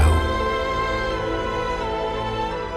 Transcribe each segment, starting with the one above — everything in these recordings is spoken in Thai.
ว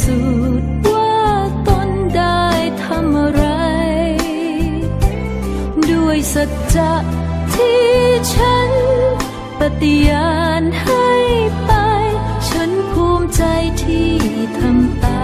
สูจน์ว่าตนได้ทำอะไร ด้วยสัจจะที่ฉันปฏิญาณให้ไป ฉันภูมิใจที่ทำตาม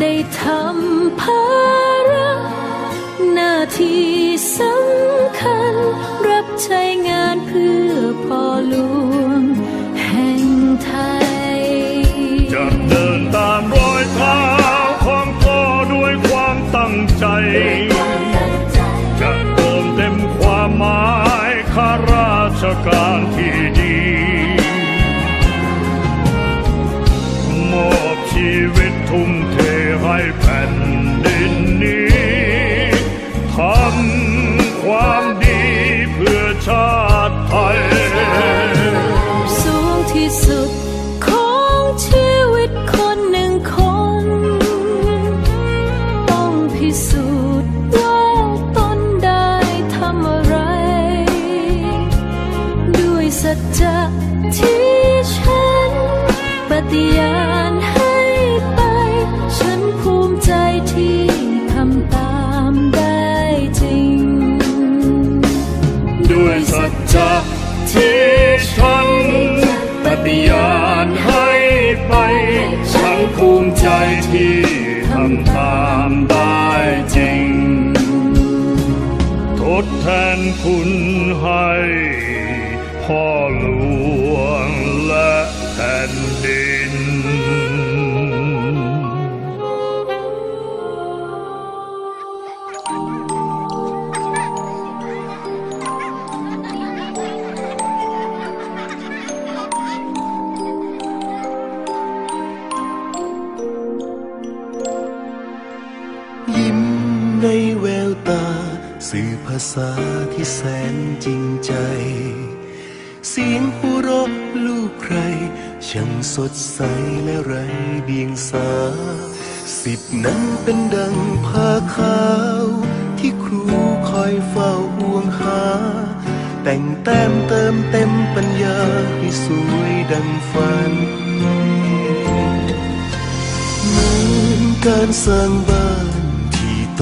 ได้ทำภาระหน้าที่สำคัญ รับใช้งานเพื่อพ่อหลวง คุณให้พ่อหลวงและแผ่นดิน ยิ้มในแววตา สื่อภาษาที่แสนจริงใจ เสียงหัวเราะลูกใคร ช่างสดใสและไรเดียงสา สิบนั้นเป็นดังผ้าขาว ที่ครูคอยเฝ้าห่วงหา แต่งแต้มเติมเต็มปัญญาให้สวยดังฝันเหมือนการสร้างบ้าน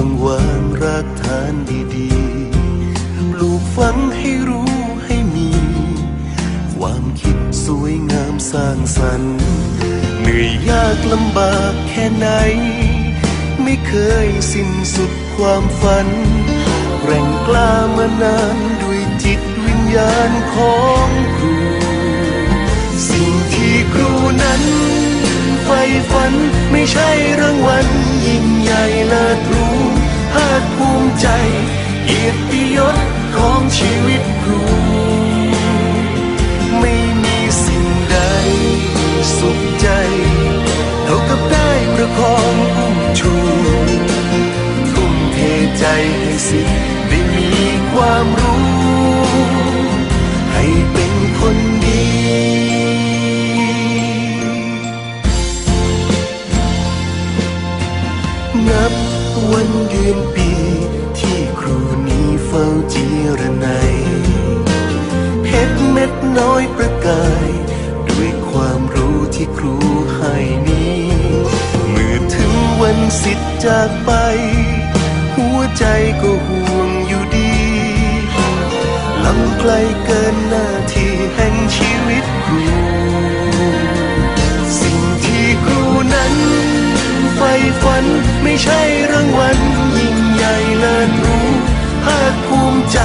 ต้องวางรากฐานดีๆ ปลูกฝังให้รู้ให้มี ความคิดสวยงามสร้างสรรค์ เหนื่อยยากลำบากแค่ไหน ไม่เคยสิ้นสุดความฝัน แรงกล้ามานานด้วยจิตวิญญาณของครู สิ่งที่ครูนั้นใฝ่ฝันไม่ใช่รางวัลยิ่งใหญ่เลิศรู้ ภาคภูมิใจ เกียรติยศของชีวิตครู ไม่มีสิ่งใด สุขใจเท่ากับได้ประคองอุ้มชูทุ่มเทใจให้สิทธิ์ได้มีความรู้ น้อยประกาย ด้วยความรู้ที่ครูให้นี้เมื่อถึงวันสิทธิ์จากไป หัวใจก็ห่วงอยู่ดีลำไกลเกินหน้าที่แห่งชีวิตครู สิ่งที่ครูนั้นใฝ่ฝันไม่ใช่รางวัลยิ่งใหญ่เลิศรู้ภาคภูมิใจ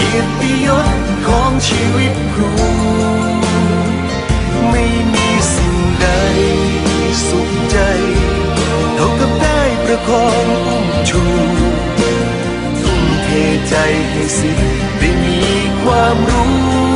กียรติยศของชีวิตครู ไม่มีสิ่งใดสุขใจเท่ากับได้ประคองอุ้มชูทุ่มเทใจให้สิทธิ์ได้มีความรู้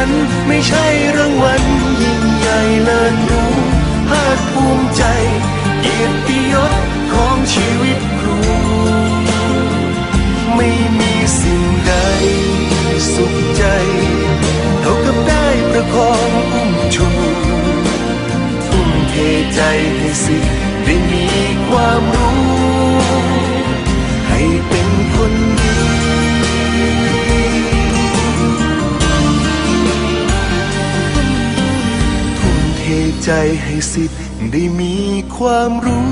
ฝันไม่ใช่รางวัลยิ่งใหญ่เลิศหรู้ภาคภูมิใจ เกียรติยศของชีวิตครู ไม่มีสิ่งใดสุขใจ เท่ากับได้ประคองอุ้มชู ทุ่มเทใจ ใจให้สิทธิ์ได้มีความรู้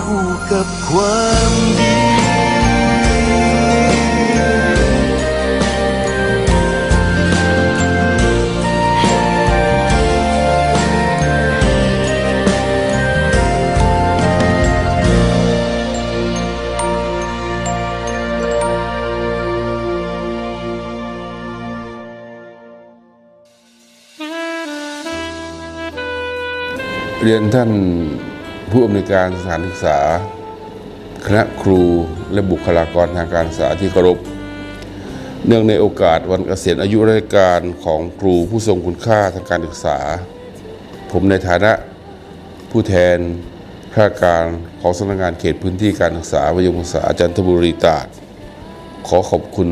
คู่กับความดี ยนท่านผู้อำนวยการสถานศึกษา คณะครูและบุคลากรทางการศึกษาที่เคารพ เนื่องในโอกาสวันเกษียณอายุราชการของครูผู้ทรงคุณค่าทางการศึกษา ผมในฐานะผู้แทนข้าราชการของสำนักงานเขตพื้นที่การศึกษาวิทยาศึกษาจันทบุรีตราดขอขอบคุณ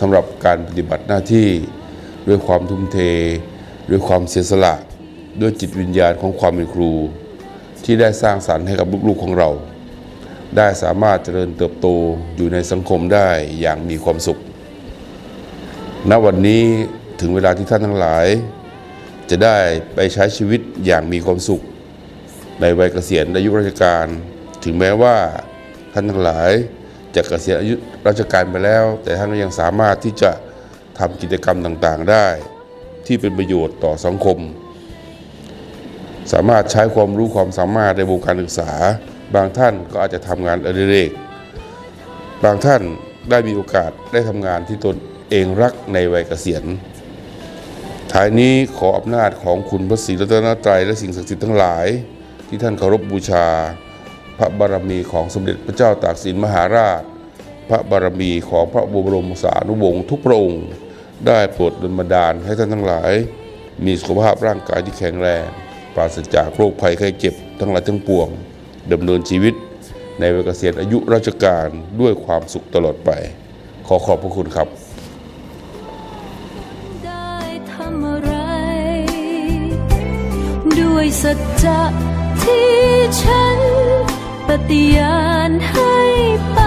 สำหรับการปฏิบัติหน้าที่ด้วยความทุ่มเท ด้วยความเสียสละ ด้วยจิตวิญญาณของความเป็นครู ที่ได้สร้างสรรค์ให้กับลูกๆของเรา ได้สามารถเจริญเติบโตอยู่ในสังคมได้อย่างมีความสุข ณวันนี้ถึงเวลาที่ท่านทั้งหลาย จะได้ไปใช้ชีวิตอย่างมีความสุข ในวัยเกษียณอายุราชการ ถึงแม้ว่าท่านทั้งหลายจะเกษียณอายุราชการไปแล้ว แต่ท่านก็ยังสามารถที่จะทำกิจกรรมต่างๆได้ ที่เป็นประโยชน์ต่อสังคม สามารถใช้ความรู้ความสามารถในวงการศึกษา บางท่านก็อาจจะทำงานอดิเรก บางท่านได้มีโอกาสได้ทำงานที่ตนเองรักในวัยเกษียณท้ายนี้ขออำนาจของคุณพระศรีรัตนตรัยและสิ่งศักดิ์สิทธิ์ทั้งหลาย ที่ท่านเคารพบูชา พระบารมีของสมเด็จพระเจ้าตากสินมหาราช พระบารมีของพระบรมสานุวงศ์ทุกพระองค์ ได้โปรดดลบันดาลให้ท่านทั้งหลาย มีสุขภาพร่างกายที่แข็งแรง ปราศจากโรคภัยไข้เจ็บทั้งหลายทั้งปวงดำเนินชีวิต ในวัยเกษียณอายุราชการด้วยความสุขตลอดไป ขอขอบพระคุณครับด้วยสัจจะที่ฉัน ปฏิญาณให้ไป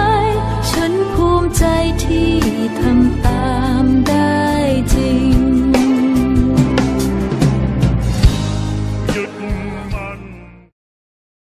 ฉันภูมิใจที่ทำตา